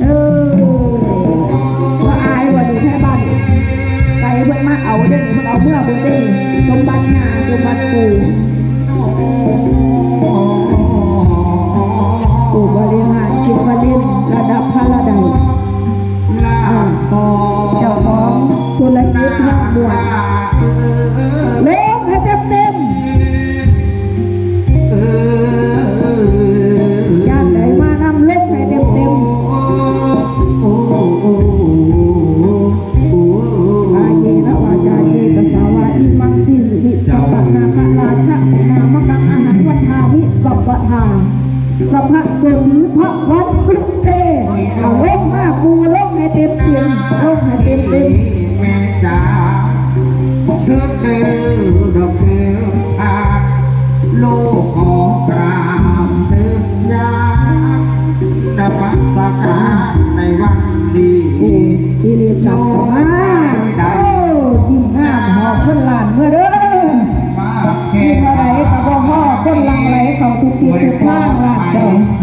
เออว่าอายว่าอยู่แค่บ้านใคเพิ่งมาเอาเด้งเพิ่งเอาเมื่อเพิ่งเด้มบัติงานสมบัติกูกูบริหารกิจวัตรระดับพระระดับเจ้าของธุรกิจนักบวช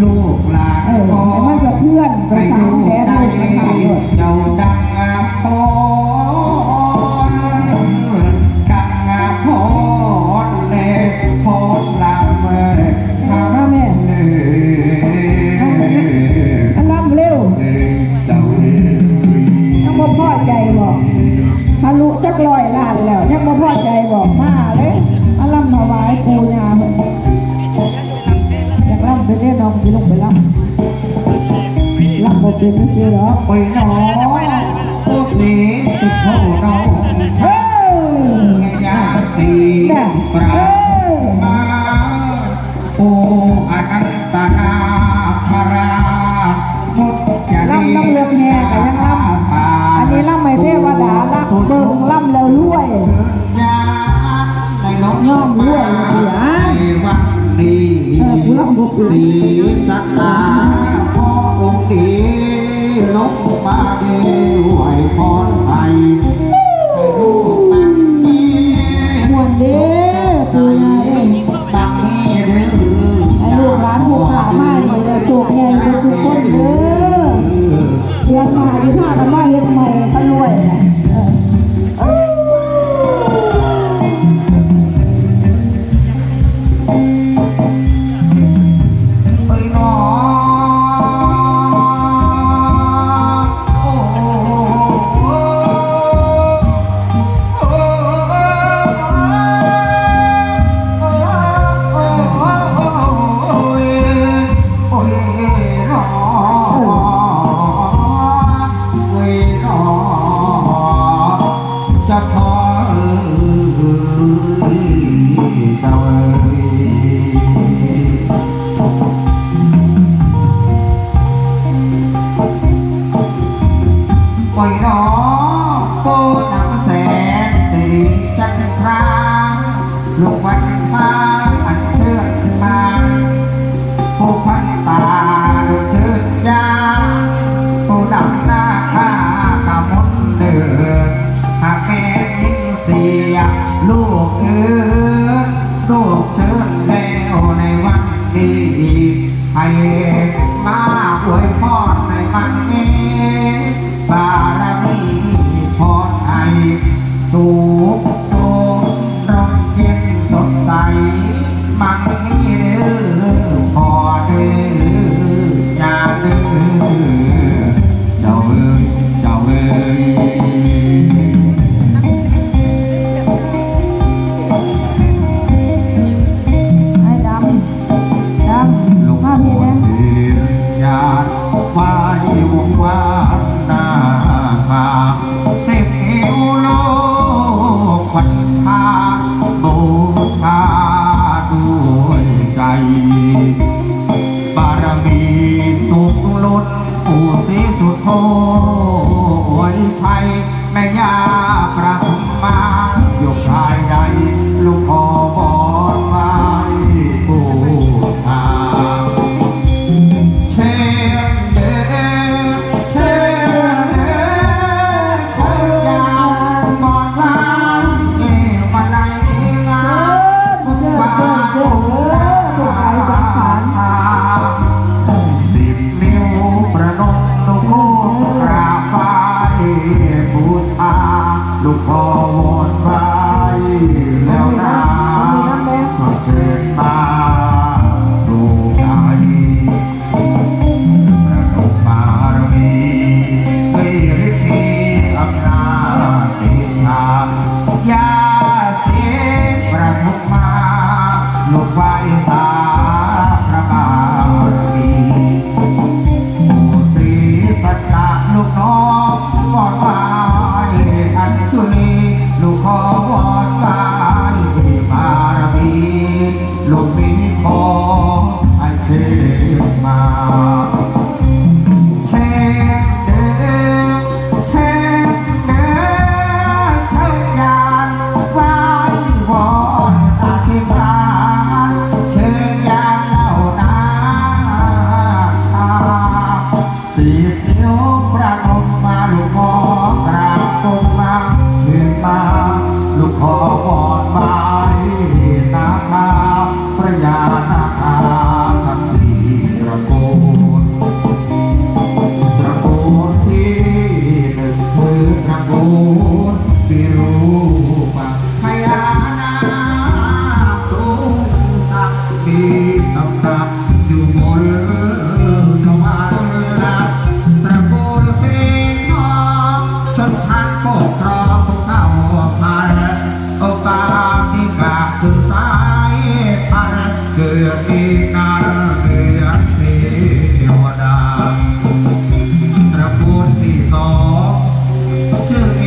ลูกหลานของ ไปน้องผู้สีสุดโหน้องเฮ้ยาสีปรามาโออกานตนาภรามุตจะล่ำน้ำเลือกแห่กันล่ำอันนี้ล่ำไม่เทวดาล่ำเบิ่งล่ำแล้วรวยย่อมรวยเสียวันนี้สีสักตาพ่อองค์ดี นกมาเดียวให้พรไทย ป่อยน้อปูนำแสนสิจันทราลงวันมาอันเชื่อมาผู้พันตาดูเชิญยาผู้ดำหน้าข้ากำมนเดือหากแม่ยินเสียลูกเอื้ลูกเชิญแล้วในวันนี้ให้มาอวยพรในวันนี้ ถูกลุดปู่ศรีสุดโธโอยไฟแม่ยาประ me all I came out. ปกครองของข้าวหัวพัอกาสที่กาบถึงสายพันเกิดอีกาเดือนเทวดาตระกูลที่สองชื่อเอ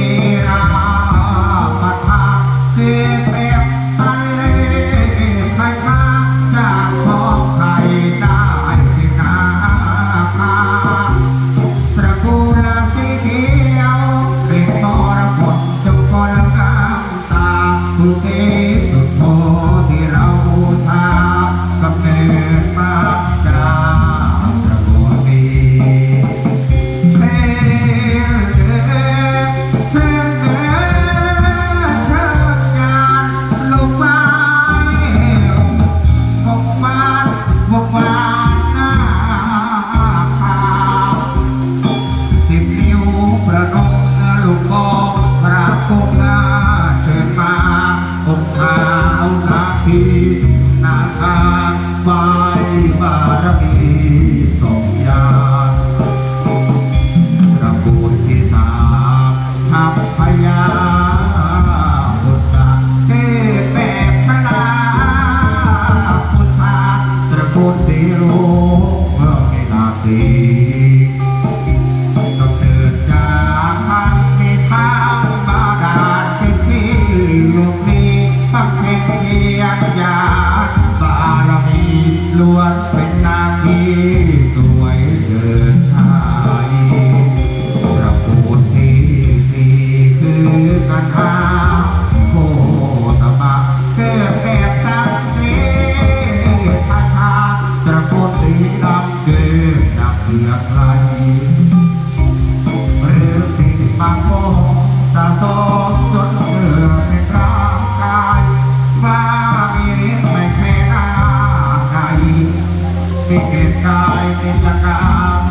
ราปัทภาเทพ ติเกายติดกา